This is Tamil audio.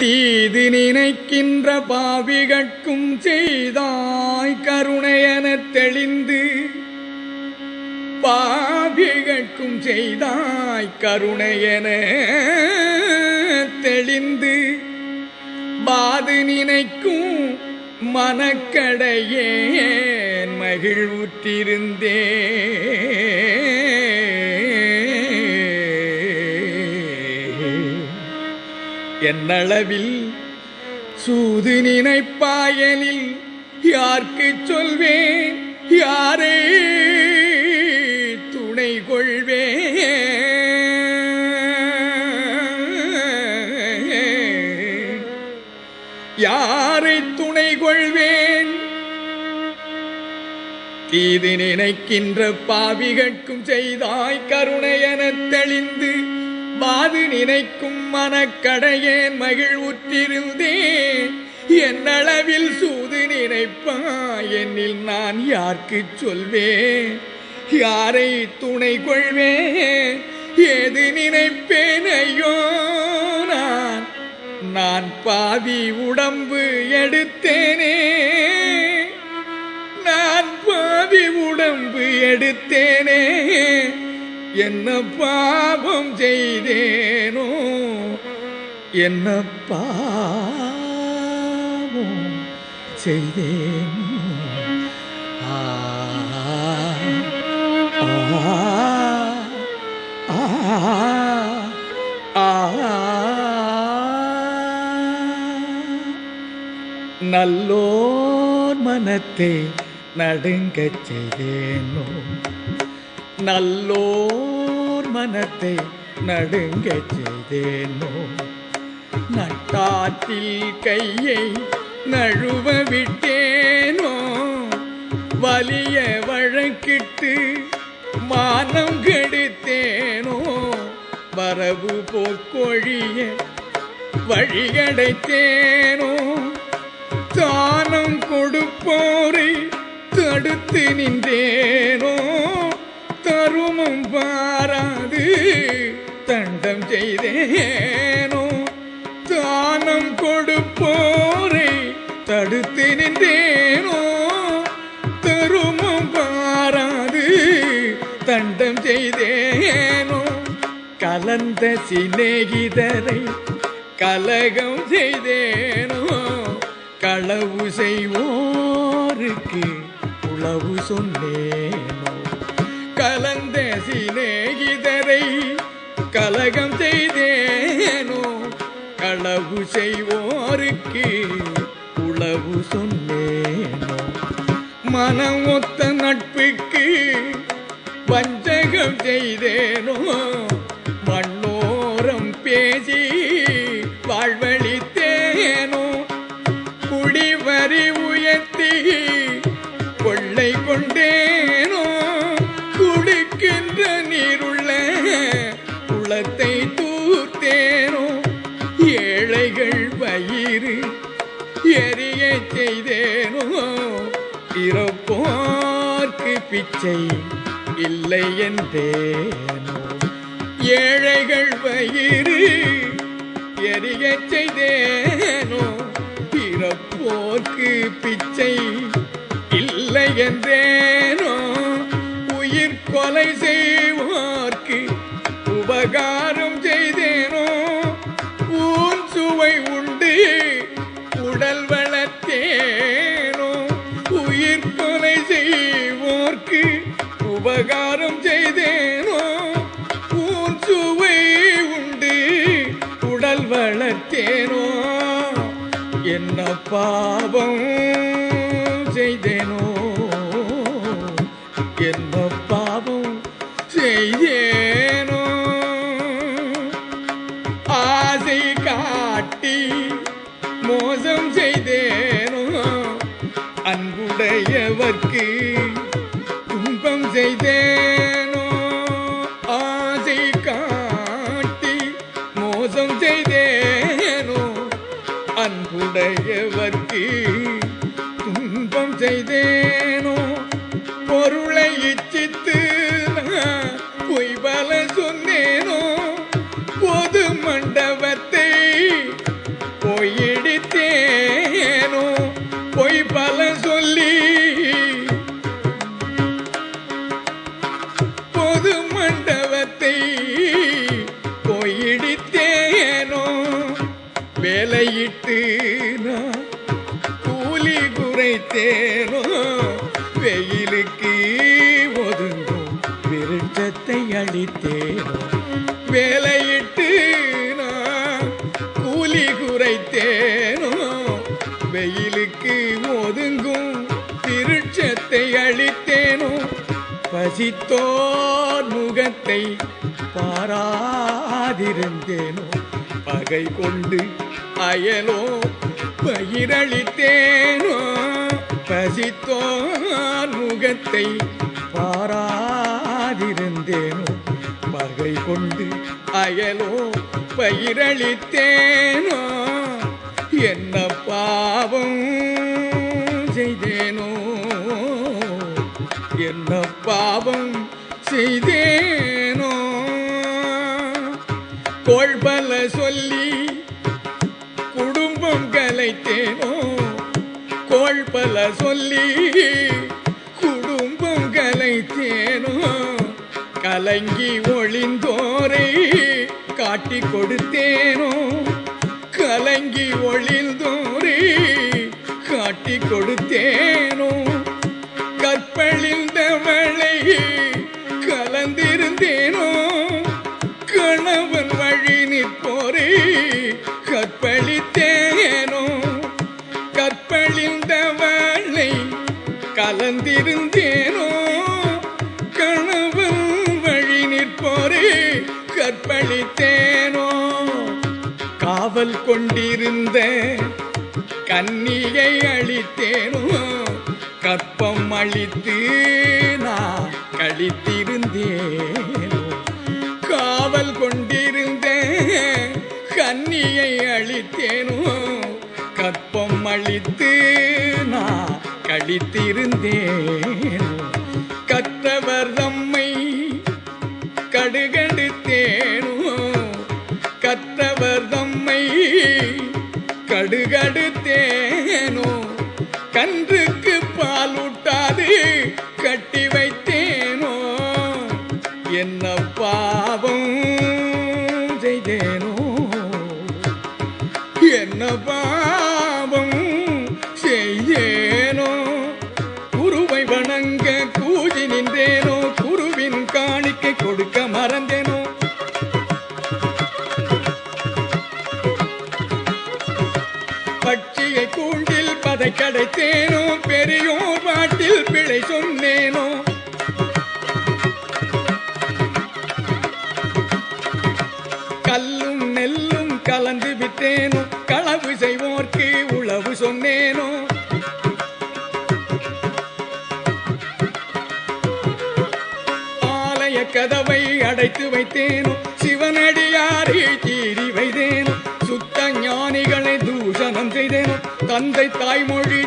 தீது நினைக்கின்ற பாவிகட்கும் செய்தாய் கருணையன தெளிந்து பாவிகட்கும் செய்தாய் கருணையன தெளிந்து பாது நினைக்கும் மனக்கடையே மகிழ்வுற்றிருந்தேன். என்னளவில் சூது நினைப்பாயனில் யார்க்கு சொல்வேன்? யாரே துணை கொள்வேன். யாரை துணை கொள்வேன்? தீது நினைக்கின்ற பாவிகட்கும் செய்தாய் கருணையெனத் தெளிந்து பாது நினைக்கும் மனக்கடையேன் மகிழ்வுற்றிருந்தேன். என்னளவில் சூது நினைப்பா என்னில் நான் யாருக்கு சொல்வேன்? யாரை துணை கொள்வேன்? ஏது நினைப்பேன் ஐயோ நான்? நான் பாவி உடம்பு எடுத்தேனே. நான் பாவி உடம்பு எடுத்தேன். என்ன பாவம் செய்தேனோ என்ன பாவம் செய்தேனோ. ஆ நல்லோர் மனத்தை நடுங்கச் செய்தேனோ. நல்லோர் மனத்தை நடுங்க செய்தேனோ? நட்டாற்றில் கையை நழுவ விட்டேனோ? வலிய வழக்கிட்டு மானம் கெடுத்தேனோ? வரவு போக்கொழிய வழியடைத்தேனோ? தானம் கொடுப்போரை தடுத்து நின்றேனோ? தருமம் பாராது. தண்டம் செய்தேனோ? தானம் கொடுப்போரை தடுத்து நின்றேனோ? தருமம் பாராது. தண்டம் செய்தேனோ? கலந்த சிநேகிதரை கலகம் செய்தேனோ? களவு செய்வோருக்கு உளவு சொன்னேனோ? சிநேகிதரை கலகம் செய்தேனோ களவு செய்வோருக்கு உளவு சொன்னேனோ. மனம் ஒத்த நட்புக்கு வஞ்சகம் செய்தேனோ மண்ணோரம் பேசி பிச்சை இல்லை என்றேனோ? ஏழைகள் வயிறு எரிய செய்தேனோ? பிறப்போர்க்கு பிச்சை இல்லை என்றேனோ? உயிர் கொலை செய்வோர்க்கு உபகார பாவம் செய்தேனோ? என்ன பாவம் செய்தேனோ ஆசை காட்டி மோசம் செய்தேனோ? அன்புடையவர்க்கு துன்பம் செய்தேன்? அவர்க்கு துன்பம் செய்தேனோ? பொருளை இச்சித்து பொய்பல சொன்னேனோ? பொது மண்டபத்தை பொய்யிடித்தேனோ பொய் பல சொல்லி பொது வேலையிட்டு குறைத்தேனோ வெயிலுக்கு ஒதுங்கும் விருட்சத்தை அளித்தேனோ வேலையிட்டு நான் கூலி குறைத்தேனோ. வெயிலுக்கு ஒதுங்கும் விருட்சத்தை அளித்தேனோ பசித்தோர் முகத்தை பாராதிருந்தேனோ. பகை கொண்டு அயலோ பயிரளித்தேனோ பசித்தோர் முகத்தை பாராதிருந்தேனோ. பகை கொண்டு அயலோ பயிரளித்தேனோ. என்ன பாவம் செய்தேனோ. என்ன பாவம் செய்தேனோ. கோள்பல சொல்லி குடும்பம் கலைத்தேனோ. கோள்பல சொல்லி குடும்பம் கலைத்தேனோ கலங்கி ஒளிந்தோரை காட்டி கொடுத்தேனோ கலங்கி ஒளிந்தோரை காட்டி கொடுத்தேன் காவல் கொண்டிருந்த கன்னியை அழித்தேனோ? கற்பம் அழித்து நான் கழித்திருந்தேனோ? காவல் கொண்டிருந்த கன்னியை அழித்தேனோ? கற்பம் அழித்து நான் கழித்திருந்தேனோ? என்ன கல்லும் நெல்லும் கலந்து விட்டேனோ களவு செய்வோர்க்கு உளவு சொன்னேனோ. ஆலய கதவை அடைத்து வைத்தேனோ சிவனடியாரை தீரி வைத்தேனோ. சுத்த ஞானிகளை தூஷணம் செய்தேனோ தந்தை தாய்மொழி